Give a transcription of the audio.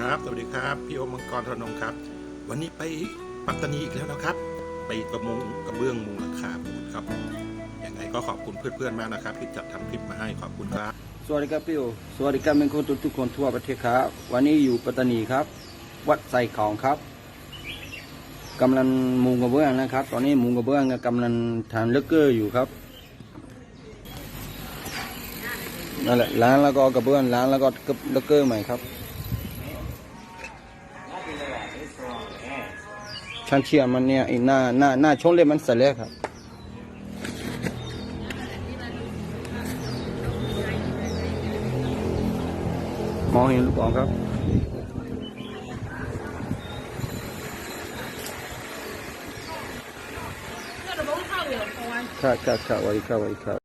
ครับ สวัสดีครับ พี่โอมังกรธนงครับ วันนี้ไปปัตตานีอีกแล้วนะครับ ไปกระมงกระเบื้องมุงหลังคาปูนครับ ยังไงก็ขอบคุณเพื่อนๆมากนะครับ ที่จัดทำคลิปมาให้ขอบคุณครับ สวัสดีครับพี่โอ สวัสดีครับเป็นคนทุกๆคนทั่วประเทศครับ วันนี้อยู่ปัตตานีครับ วัดไส่ของครับกำลังมุงกระเบื้องนะครับ ตอนนี้มุงกระเบื้องกำลังทานเลกเกอร์อยู่ครับนั่นแหละล้างแล้วก็กระเบื้องล้างแล้วก็เลกเกอร์ใหม่ครับ ช่างเชี่ยมันเนี่ยหน้าหน้าหน้าชงเล่มันสร็จแล้ครับมองเห็นลูกบอลครับค่ะค่ะค่ะไว้ค่ะไวัยค่ะ